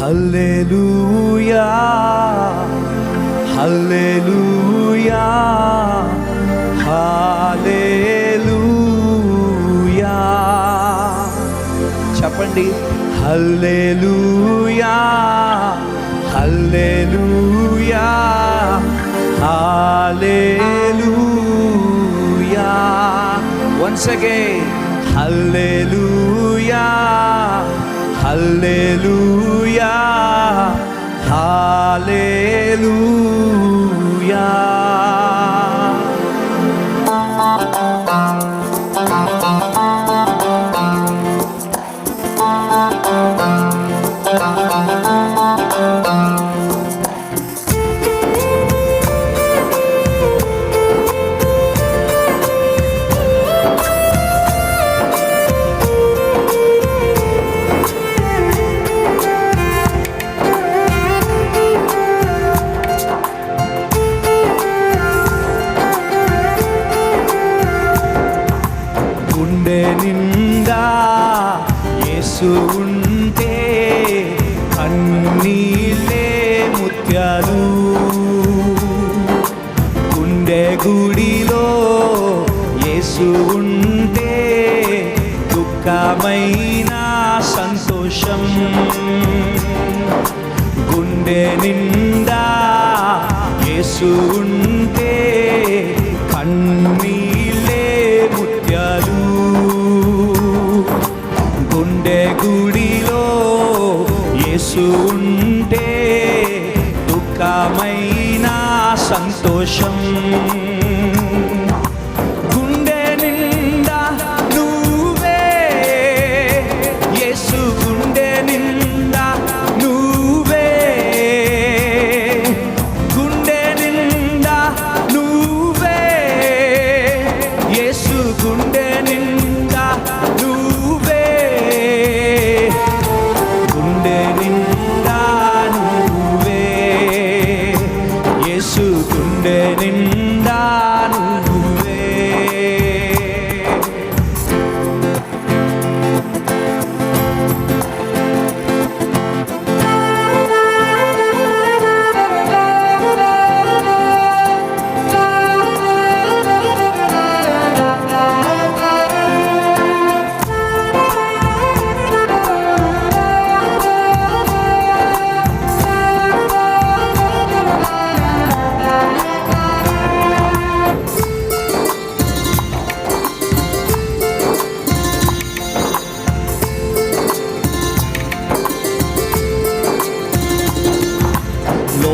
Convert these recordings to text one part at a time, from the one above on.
హల్లెలూయా hallelujah hallelujah చెప్పండి. Hallelujah hallelujah హల్లెలూయా once again. హల్లెలూయా hallelujah హల్లెలూయా ఉందా యేసు ఉంటే అన్నీలే ముత్యాలు. గుండె గుడిలో యేసు ఉంటే దుఃఖమైన సంతోషం. గుండె నిండా యేసు ఉంటే దుఃఖమైన సంతోషం.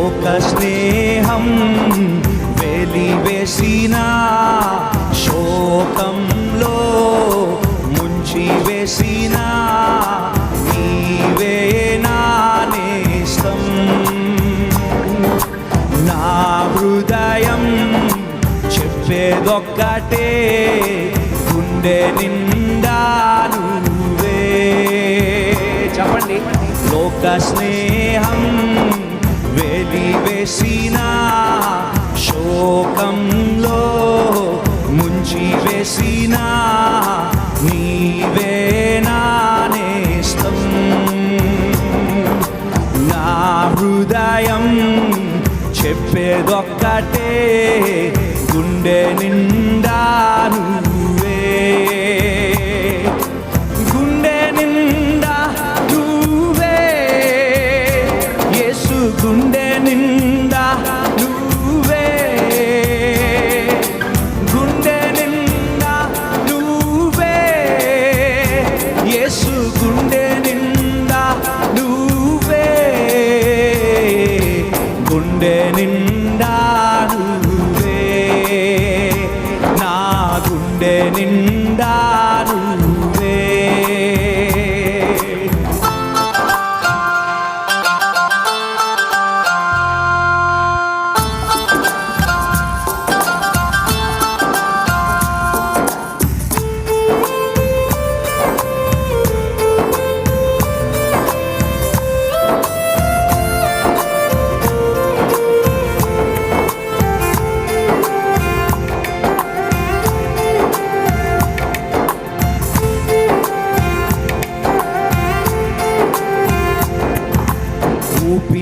లోక స్నేహం వెలివేసిన శోకంలో ముంచి వేసిన నీవే నా నా హృదయం చెప్పేదొక్కటే గుండె నిండా నువ్వే. చెప్పండి. లోక స్నేహం వేసినా శోకంలో ముంచి వేసిన నీవే నా నేస్తం నా హృదయం చెప్పేదొక్కటే గుండె నిన్ను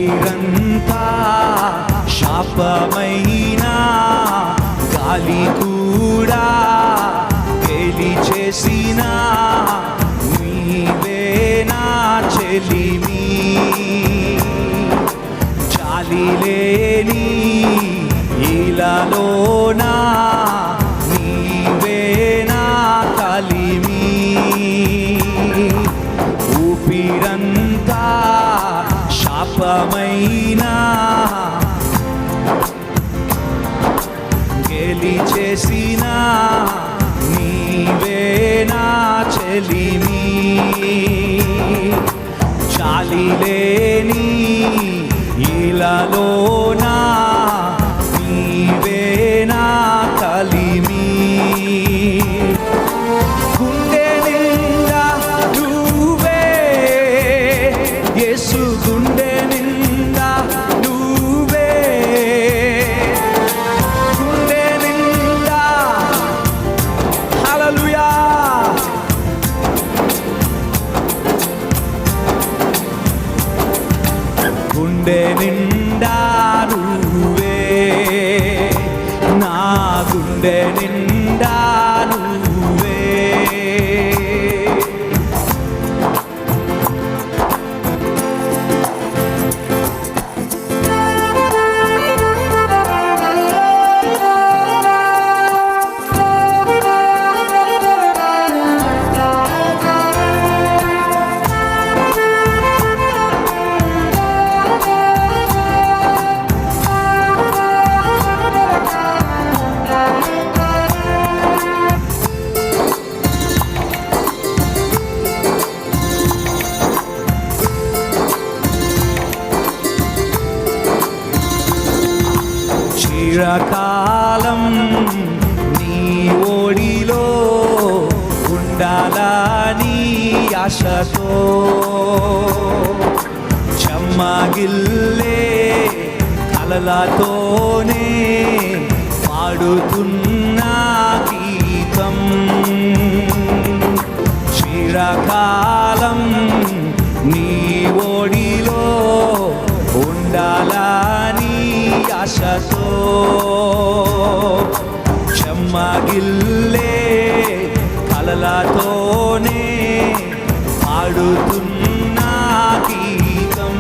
ఊపిరంతా శాపమైన గాలి శాపమైనా గెలి చేసిన నీవే నా చెలిమి. చాలి లేని ఇలాలోనా చిరకాలం నీ ఓడిలో ఉండాలని ఆశతో? చెమ్మగిల్లే కలలతోనే పాడుతున్న గీతం. చిరకాలం ఆశతో చెమ్మగిల్లే కలలతోనే పాడుతున్న గీతం.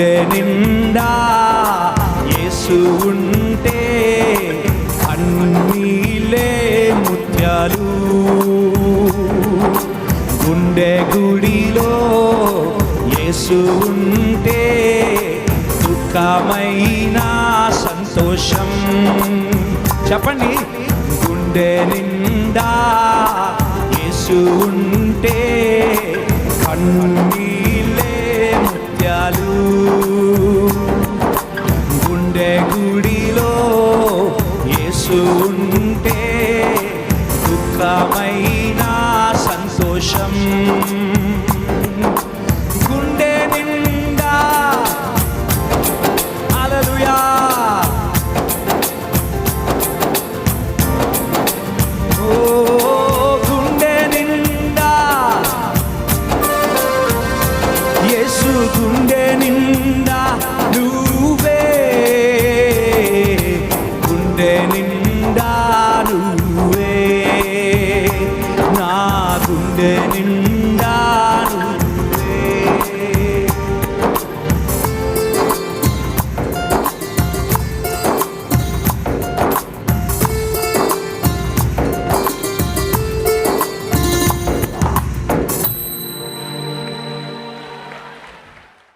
గుండె నిండా యేసు ఉంటే కన్నీలే ముత్యాలు. గుండె గుడిలో యేసు ఉంటే దుఃఖమైన సంతోషం. చెప్పండి గుండె నిండా యేసు ఉంటే కన్ను ముత్యాలు గుండె గుడిలో యేసు